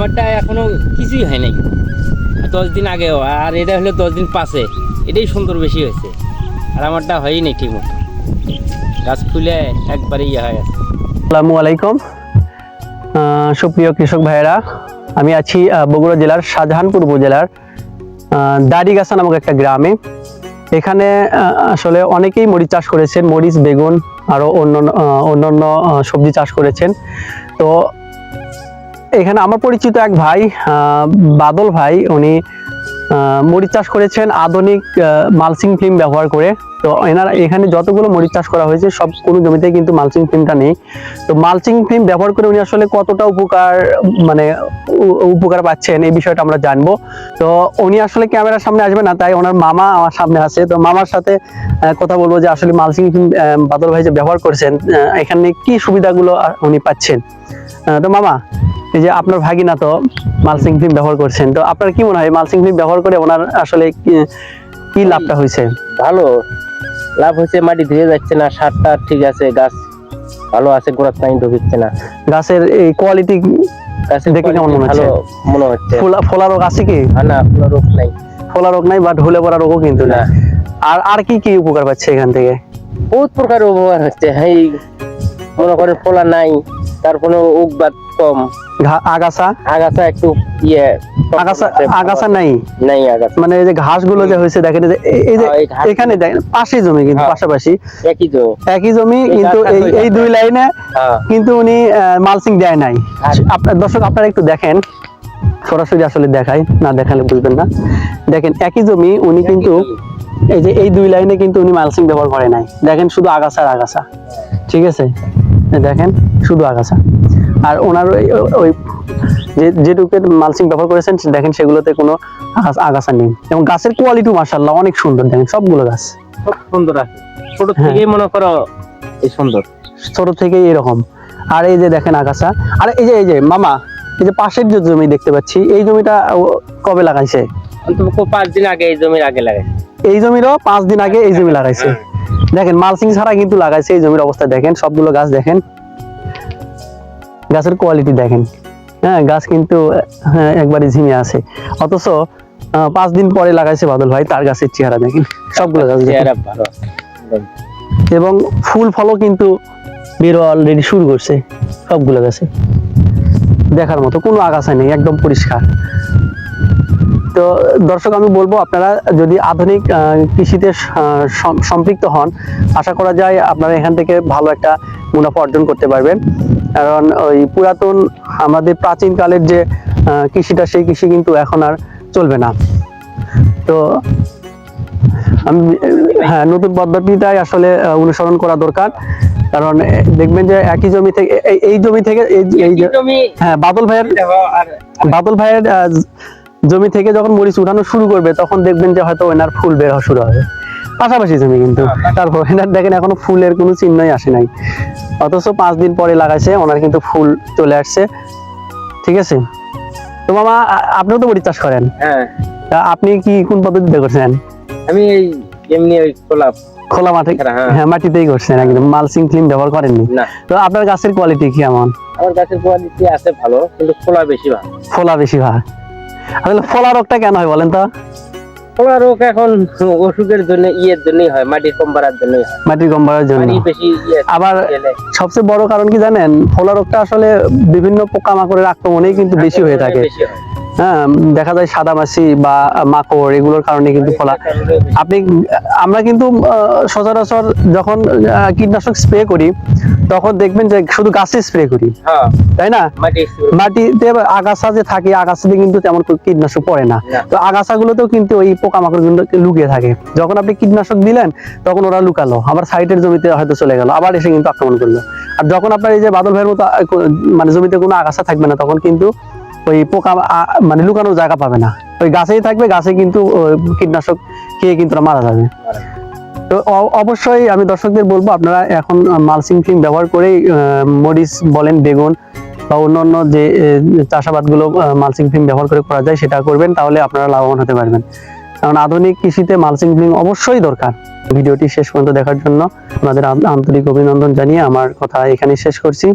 আমারটা এখনও কিছুই হয় নাই। দশ দিন আগেও, আর এটা হলো দশ দিন পাশে। এটাই সুন্দর বেশি হয়েছে। আর আমারটা হয়ই নাই ঠিক মতো। গাছ ফুলে একবারে ইয়ে হয়ে আসসালামু আলাইকুম। সুপ্রিয় কৃষক ভাইয়েরা, আমি আছি বগুড়া জেলার শাহজাহানপুর উপজেলার দাড়িগাছা নামক একটা গ্রামে। এখানে আসলে অনেকেই মরিচ চাষ করেছেন, মরিচ, বেগুন আরও অন্য অন্যান্য সবজি চাষ করেছেন। তো এখানে আমার পরিচিত এক ভাই বাদল ভাই, উনি মরিচ চাষ করেছেন আধুনিক মালসিং ফিল্ম ব্যবহার করে। তো এনারা এখানে যতগুলো মরিচ চাষ করা হয়েছে, সব কোনো জমিতে কিন্তু মালচিং ফিল্মটা নেই। তো মালচিং ফিল্ম ব্যবহার করে উনি আসলে কতটা উপকার মানে উপকার পাচ্ছেন, এই বিষয়টা আমরা জানব। তো উনি আসলে ক্যামেরার সামনে আসবে না, তাই ওনার মামা আমার সামনে আছে। তো মামার সাথে কথা বলব যে আসলে মালচিং ফিল্ম বাদল ভাই যে ব্যবহার করছেন এখানে কি সুবিধাগুলো উনি পাচ্ছেন। তো মামা এই যে আপনার ভাগিনা তো মালসিং ফিল্ম ব্যবহার করছেন তো আপনার কি মনে হয় মালসিং ফিল্ম ব্যবহার করে ওনার আসলে কি- লাভটা হয়েছে? ভালো। লাভ হয়েছে মাটি ধুয়ে যাচ্ছে না সারটা ঠিক আছে গাছ ভালো আছে গোড়ার পানি ঢুকিচ্ছে না। গাছের এই কোয়ালিটি গাছের দেখে কেমন মনে হচ্ছে? মনে হচ্ছে। ফোলা ফোলা রোগ আছে কি? না কোনো রোগ নাই। ফোলা রোগ নাই বা ঢুলে পড়া রোগও কিন্তু না। আর আর কি কি উপকার পাচ্ছে এখান থেকে? বহুত প্রকার উপকার হচ্ছে এই মনে করেন ফোলা নাই তার কোনো উগবাদ কম। আগাছা? আগাছা একটু ইয়ে আগাছা আগাছা নাই? নাই আগাছা। মানে এই যে যে হয়েছে দেখেন এই যে- হ্যাঁ, এখানে দেখেন পাশে জমি কিন্তু হ্যাঁ। পাশাপাশি। একই জমি। একই জমি কিন্তু এই দুই লাইনে হ্যাঁ। কিন্তু উনি মালসিং দেয় নাই। আপনার দর্শক আপনারা একটু দেখেন। সরাসরি আসলে দেখাই না দেখালে বুঝবেন না। দেখেন একই জমি উনি কিন্তু এই যে এই দুই লাইনে কিন্তু উনি মালসিং ব্যবহার করে নাই। দেখেন শুধু আগাছা আর আগাছা। ঠিক আছে? দেখেন শুধু আগাছা। আর ওনার ওই- ওই যে যেটুকু মালসিং ব্যবহার করেছেন দেখেন সেগুলোতে কোনো আগাছা- নেই। এবং গাছের কোয়ালিটি মার্শাল্লাহ অনেক সুন্দর দেখেন সবগুলো গাছ। সুন্দর আছে। ছোট হ্যাঁ। থেকেই মনে করো এই সুন্দর। ছোট থেকেই এরকম। আর এই যে দেখেন আগাছা আর এই যে এই যে মামা এই যে পাশের যে জমি দেখতে পাচ্ছি এই জমিটা কবে লাগাইছে? খুব পাঁচ দিন আগে এই জমির আগে লাগে এই জমিরও পাঁচ দিন আগে এই জমি লাগাইছে। দেখেন মালসিং ছাড়া কিন্তু লাগাইছে এই জমির অবস্থা দেখেন সবগুলো গাছ দেখেন। গাছের কোয়ালিটি দেখেন। হ্যাঁ গাছ কিন্তু হ্যাঁ, একবারে ঝিমে আছে। অথচ পাঁচ দিন পরে লাগাইছে বাদল ভাই তার গাছের চেহারা দেখেন। সবগুলো গাছ চেহারা ভালো এবং ফুল ফলও কিন্তু বেরো অলরেডি শুরু করছে সবগুলো গাছে। দেখার মতো কোনো আগাছা নেই একদম পরিষ্কার। তো দর্শক আমি বলব আপনারা যদি আধুনিক কৃষিতে সম্পৃক্ত হন আশা করা যায় আপনারা এখান থেকে ভালো একটা মুনাফা অর্জন করতে পারবেন। কারণ ওই পুরাতন আমাদের প্রাচীন কালের যে কৃষিটা সেই কৃষি কিন্তু এখন আর চলবে না। তো আমি হ্যাঁ নতুন পদ্ধতিটাই আসলে অনুসরণ করা দরকার। কারণ দেখবেন যে একই জমি থেকে এই- জমি থেকে এই হ্যাঁ বাদল ভাইয়ের বাদল ভাইয়ের জমি থেকে যখন মরিচ উঠানো শুরু করবে তখন দেখবেন যে হয়তো ওনার ফুল বের হওয়া শুরু হবে। পাশাপাশি জমি কিন্তু। তারপর এনার দেখেন এখনও ফুলের কোনো চিহ্নই আসে নাই। অথচ পাঁচ দিন পরে লাগাইছে ওনার কিন্তু ফুল চলে আসছে। ঠিক আছে? তো মামা আপনিও তো মরিচ চাষ করেন। হ্যাঁ। আপনি কি কোন পদ্ধতিতে করছেন? আমি এই এমনি ওই খোলা খোলা মাঠে হ্যাঁ। হ্যাঁ মাটিতেই করছেন একদম মালসিং ফিল্ম ব্যবহার করেননি? না। তো আপনার গাছের কোয়ালিটি কেমন আমার গাছের কোয়ালিটি আছে ভালো কিন্তু খোলা বেশি ভালো। ফোলা বেশি ভাগ আসলে ফোলা রোগটা কেন হয় বলেন তো? খোলা রোগ এখন অসুখের জন্য ইয়ের জন্যই হয় মাটির কম বাড়ার জন্য মাটির কম বাড়ার জন্য। ইয়ে আবার সবচেয়ে বড় কারণ কি জানেন? ফোলা রোগটা আসলে বিভিন্ন পোকামাকড়ের আক্রমণেই কিন্তু বেশি হয়ে থাকে। বেশি দেখা যায় সাদা মাছি বা মাকড় এগুলোর কারণে কিন্তু ফোলা। আপনি আমরা কিন্তু সচরাচর যখন কীটনাশক স্প্রে করি তখন দেখবেন যে শুধু গাছে স্প্রে করি। হ্যাঁ। তাই না? মাটি মাটিতে আগাছা যে থাকে আগাছাতে কিন্তু তেমন কীটনাশক পড়ে না। না। তো আগাছাগুলোতেও কিন্তু ওই পোকামাকড়গুলো লুকিয়ে থাকে। যখন আপনি কীটনাশক দিলেন তখন ওরা লুকালো। আবার সাইডের জমিতে হয়তো চলে গেল আবার এসে কিন্তু আক্রমণ করল। আর যখন আপনার এই যে বাদল ভাইয়ের মতো মানে জমিতে কোনো আগাছা থাকবে না তখন কিন্তু ওই পোকা মানে লুকানোর জায়গা পাবে না। ওই গাছেই থাকবে গাছে কিন্তু কীটনাশক খেয়ে কিন্তু মারা যাবে। তো অবশ্যই আমি দর্শকদের বলব আপনারা এখন মালসিং ফিল্ম ব্যবহার করেই মরিচ বলেন বেগুন বা অন্যান্য যে আহ, চাষাবাদগুলো মালসিং ফিল্ম ব্যবহার করে করা যায় সেটা করবেন তাহলে আপনারা লাভবান হতে পারবেন। কারণ আধুনিক কৃষিতে মালসিং ফিল্ম অবশ্যই দরকার। ভিডিওটি শেষ পর্যন্ত দেখার জন্য আপনাদের আন্তরিক অভিনন্দন জানিয়ে আমার কথা এখানেই শেষ করছি।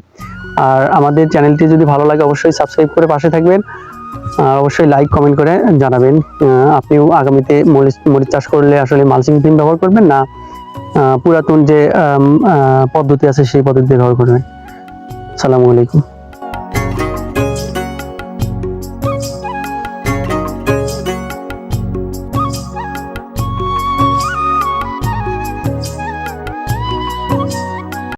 আর আমাদের চ্যানেলটি যদি ভালো লাগে, অবশ্যই সাবস্ক্রাইব করে পাশে থাকবেন। আর অবশ্যই লাইক কমেন্ট করে জানাবেন আপনিও আগামীতে মরিচ মরিচ চাষ করলে আসলে মালচিং ফিল্ম ব্যবহার করবেন না পুরাতন যে পদ্ধতি আছে সেই পদ্ধতি ব্যবহার করবেন। সালামু আলাইকুম।